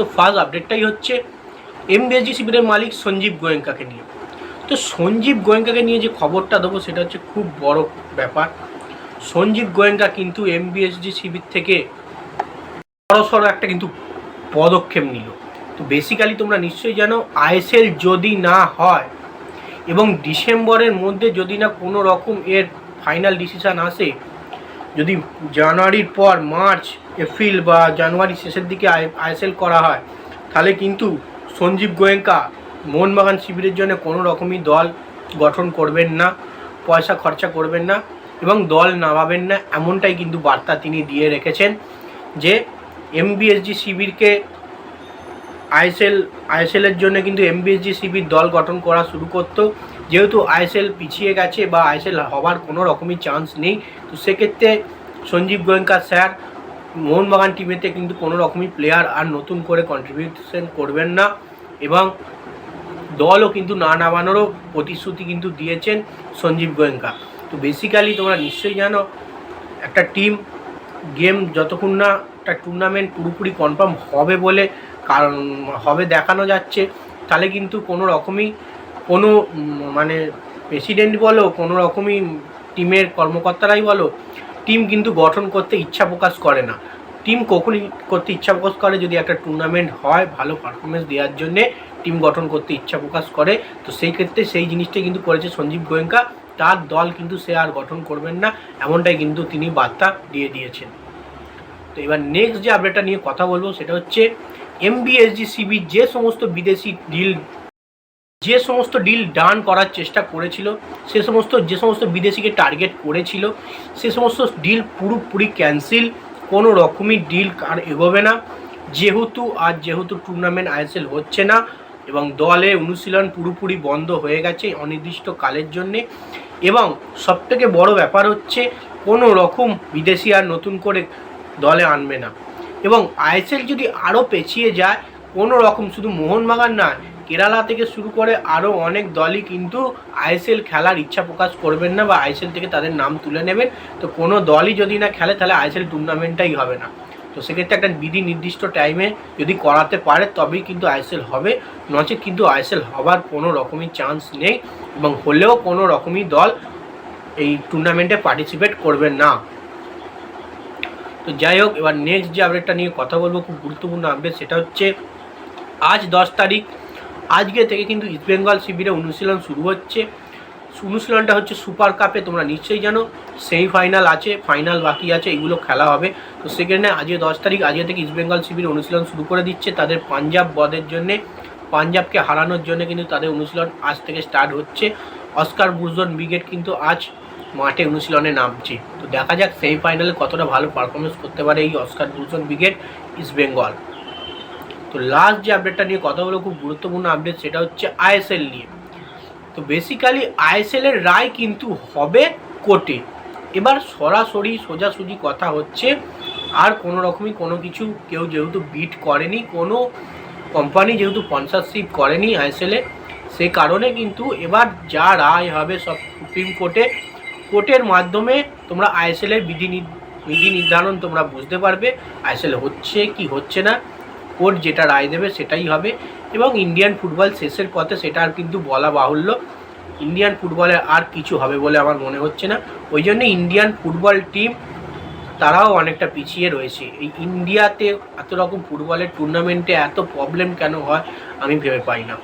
তো ফার্স্ট আপডেটটাই হচ্ছে এমবিএসজি শিবিরের মালিক সঞ্জীব গোয়েঙ্কাকে নিয়ে। তো সঞ্জীব গোয়েঙ্কাকে নিয়ে যে খবরটা দেবো, সেটা হচ্ছে খুব বড় ব্যাপার। সঞ্জীব গোয়েঙ্কা কিন্তু এমবিএসজি শিবির থেকে বড়সড় একটা কিন্তু পদক্ষেপ নিল। তো বেসিক্যালি তোমরা নিশ্চয়ই জানো আইএসএল যদি না হয় এবং ডিসেম্বরের মধ্যে যদি না কোনো রকম এর ফাইনাল ডিসিশান আসে যদি জানুয়ারির পর মার্চ, এপ্রিল বা জানুয়ারি শেষের দিকে আইএসএল করা হয়, তাহলে কিন্তু সঞ্জীব গোয়েঙ্কা মোহনবাগান শিবিরের জন্য কোনো রকমই দল গঠন করবেন না, পয়সা খরচা করবেন না এবং দল নামাবেন না, এমনটাই কিন্তু বার্তা তিনি দিয়ে রেখেছেন যে এমবিএসজি শিবিরকে আইএসএল, আইএসএলের জন্য কিন্তু এমবিএসজি শিবির দল গঠন করা শুরু করতো। যেহেতু আইএসএল পিছিয়ে গেছে বা আইএসএল হওয়ার কোনো রকমই চান্স নেই, তো সেক্ষেত্রে সঞ্জীব গোয়েঙ্কা স্যার মোহনবাগান টিমেতে কিন্তু কোনো রকমই প্লেয়ার আর নতুন করে কন্ট্রিবিউশন করবেন না এবং দলও কিন্তু না নামানোরও প্রতিশ্রুতি কিন্তু দিয়েছেন সঞ্জীব গোয়েঙ্কা। তো বেসিক্যালি তোমরা নিশ্চয়ই জানো, একটা টিম গেম যতক্ষণ না একটা টুর্নামেন্ট পুরোপুরি কনফার্ম হবে বলে কারণ হবে দেখানো যাচ্ছে। তাহলে কিন্তু কোনো রকমই কোনো মানে প্রেসিডেন্ট বলো, কোনো রকমই টিমের কর্মকর্তারাই বলো টিম কিন্তু গঠন করতে ইচ্ছা প্রকাশ করে না। টিম কখনই করতে ইচ্ছা প্রকাশ করে যদি একটা টুর্নামেন্ট হয়, ভালো পারফরমেন্স দেওয়ার জন্যে টিম গঠন করতে ইচ্ছা প্রকাশ করে, তো সেই ক্ষেত্রে সেই জিনিসটাই কিন্তু করেছে সঞ্জীব গোয়েঙ্কা। তার দল কিন্তু সে আর গঠন করবেন না, এমনটাই কিন্তু তিনি বার্তা দিয়ে দিয়েছেন। তো এবার নেক্সট যে আপডেটটা নিয়ে কথা বলব সেটা হচ্ছে এমবিএসজি সিবি যে সমস্ত বিদেশি ডিল যে সমস্ত ডিল ডান করার চেষ্টা করেছিল, সে সমস্ত, যে সমস্ত বিদেশিকে টার্গেট করেছিল, সে সমস্ত ডিল পুরোপুরি ক্যান্সেল কোনো রকমই ডিল আর এগোবে না। যেহেতু, আর যেহেতু টুর্নামেন্ট আইএসএল হচ্ছে না এবং দলে অনুশীলন পুরোপুরি বন্ধ হয়ে গেছে অনির্দিষ্ট কালের জন্যে এবং সবথেকে বড় ব্যাপার হচ্ছে কোনো রকম বিদেশি আর নতুন করে দলে আনবে না। এবং আইএসএল যদি আরও পেছিয়ে যায়, কোনো রকম শুধু মোহনবাগান না কেরালা থেকে শুরু করে আরও অনেক দলই কিন্তু আইএসএল খেলার ইচ্ছা প্রকাশ করবেন না বা আইএসএল থেকে তাদের নাম তুলে নেবেন। তো কোনো দলই যদি না খেলে, তাহলে আইএসএল টুর্নামেন্টটাই হবে না। তো সেক্ষেত্রে একটা বিধি নির্দিষ্ট টাইমে যদি করাতে পারে, তবেই কিন্তু আইএসএল হবে। নচেত কিন্তু আইএসএল হবার কোনো রকমই চান্স নেই এবং হলেও কোনো রকমই দল এই টুর্নামেন্টে পার্টিসিপেট করবে না। তো যাই হোক, এবার নেক্সট যে আপডেটটা নিয়ে কথা বলব, খুব গুরুত্বপূর্ণ আপডেট সেটা হচ্ছে আজ দশ তারিখ। আজকে থেকে কিন্তু ইস্টবেঙ্গল শিবিরে অনুশীলন শুরু হচ্ছে। অনুশীলনটা হচ্ছে সুপার কাপে তোমরা নিশ্চয়ই জানো। সেমিফাইনাল আছে ফাইনাল বাকি আছে, এগুলো খেলা হবে। তো সেখানে আজকে দশ তারিখ, আজকে থেকে ইস্টবেঙ্গল শিবির অনুশীলন শুরু করে দিচ্ছে। তাদের পাঞ্জাব বদের জন্যে পাঞ্জাবকে হারানোর জন্য কিন্তু তাদের অনুশীলন আজ থেকে স্টার্ট হচ্ছে। অস্কার বুর্জন ব্রিগেড কিন্তু আজ মাঠে অনুশীলনে নামছে। তো দেখা যাক সেমিফাইনালে কতটা ভালো পারফরমেন্স করতে পারে এই Oscar Bruzon brigade East Bengal. তো লাস্ট যে আপডেটটা নিয়ে কথা হলো খুব গুরুত্বপূর্ণ আপডেট সেটা হচ্ছে আইএসএল নিয়ে। তো বেসিক্যালি আইএসএল এর রায় কিন্তু হবে কোর্টে। এবার সরাসরি সোজাসুজি কথা হচ্ছে, আর কোনো রকমই কোনো কিছু কেউ যেহেতু বিট করেনি, কোনো কোম্পানি যেহেতু স্পন্সারশিপ করেনি আইএসএলে সেই কারণে কিন্তু এবার যা রায় হবে সব সুপ্রিম কোর্টে কোর্টের মাধ্যমে তোমরা আইএসএল এর বিধি বিধি নির্ধারণ তোমরা বুঝতে পারবে, আইএসএল হচ্ছে কি হচ্ছে না, কোর্ট যেটা রায় দেবে সেটাই হবে এবং ইন্ডিয়ান ফুটবল শেষের পথে সেটা আর কিন্তু বলা বাহুল্য। ইন্ডিয়ান ফুটবলে আর কিছু হবে বলে আমার মনে হচ্ছে না। ওই জন্য ইন্ডিয়ান ফুটবল টিম তারাও অনেকটা পিছিয়ে রয়েছে। এই ইন্ডিয়াতে এত রকম ফুটবলের টুর্নামেন্টে এত প্রবলেম কেন হয় আমি ভেবে পাই না।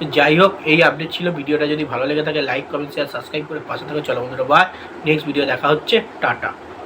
তো যাই হোক, এই আপডেট ছিল। ভিডিওটা যদি ভালো লেগে থাকে লাইক কমেন্ট শেয়ার সাবস্ক্রাইব করে পাশে থাকে। চলো বন্ধুরা বা নেক্সট ভিডিও দেখা হচ্ছে। টাটা।